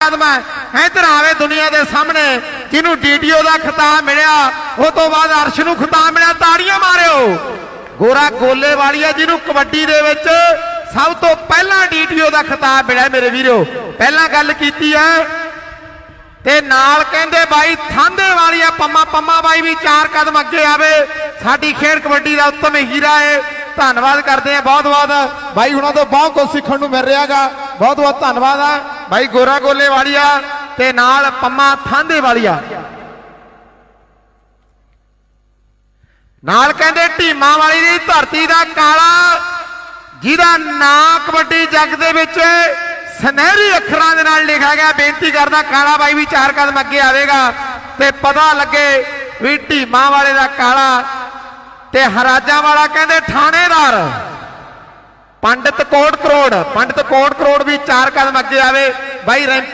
ਕਦਮ ਹੈ। ਇੱਧਰ ਆਵੇ ਦੁਨੀਆ ਦੇ ਸਾਹਮਣੇ, ਜਿਹਨੂੰ ਡੀਡੀਓ ਦਾ ਖਿਤਾਬ ਮਿਲਿਆ, ਉਹ ਤੋਂ ਬਾਅਦ ਅਰਸ਼ ਨੂੰ ਖਿਤਾਬ ਮਿਲਿਆ, ਤਾੜੀਆਂ ਮਾਰਿਓ। ਗੋਰਾ ਗੋਲੇ ਵਾਲੀਆ ਜਿਹਨੂੰ ਕਬੱਡੀ ਦੇ ਵਿੱਚ ਸਭ ਤੋਂ ਪਹਿਲਾਂ ਡੀਡੀਓ ਦਾ ਖਿਤਾਬ ਮਿਲਿਆ ਮੇਰੇ ਵੀਰੋ। ਪਹਿਲਾਂ ਗੱਲ ਕੀਤੀ ਹੈ, ਤੇ ਨਾਲ ਕਹਿੰਦੇ ਬਾਈ, ਥਾਂਦੇ ਵਾਲੀਆ ਪੰਮਾ ਪੰਮਾ ਬਾਈ ਵੀ ਚਾਰ ਕਦਮ ਅੱਗੇ ਆਵੇ। ਸਾਡੀ ਖੇਡ ਕਬੱਡੀ ਦਾ ਉੱਤਮ ਹੀਰਾ ਏ। ਧੰਨਵਾਦ ਕਰਦੇ ਆ ਬਹੁਤ ਬਹੁਤ ਬਾਈ ਹੁਣਾਂ ਤੋਂ ਬਹੁਤ ਕੁਝ ਸਿੱਖਣ ਨੂੰ ਮਿਲ ਰਿਹਾਗਾ। ਬਹੁਤ ਬਹੁਤ ਧੰਨਵਾਦ ਆ। ਬਾਈ ਗੋਰਾ ਗੋਲੇ ਵਾਲੀਆ ਤੇ ਨਾਲ ਪੰਮਾ ਥਾਂਦੇ ਵਾਲੀਆ। ਨਾਲ ਕਹਿੰਦੇ ਢੀਮਾ ਵਾਲੀ ਦੀ ਧਰਤੀ ਦਾ ਕਾਲਾ, ਜਿਹਦਾ ਨਾਂ ਕਬੱਡੀ ਜੱਗ ਦੇ ਵਿੱਚ ਸੁਨਹਿਰੀ ਅੱਖਰਾਂ ਦੇ ਨਾਲ ਲਿਖਿਆ ਗਿਆ। ਬੇਨਤੀ ਕਰਦਾ ਕਾਲਾ ਬਾਈ ਵੀ ਚਾਰ ਕਦਮ ਅੱਗੇ ਆਵੇਗਾ ਤੇ ਪਤਾ ਲੱਗੇ ਵੀ ਢੀਮਾ ਵਾਲੇ ਦਾ ਕਾਲਾ ਤੇ ਹਰਾਜਾਂ ਵਾਲਾ ਕਹਿੰਦੇ ਥਾਣੇਦਾਰ। ਪੰਡਿਤ ਕੋਟ ਕਰੋੜ ਪੰਡਿਤ ਕੋਟ ਕਰੋੜ ਵੀ ਚਾਰ ਕਦਮ ਅੱਗੇ ਆਵੇ। ਬਾਈ ਰੈਂਪੀ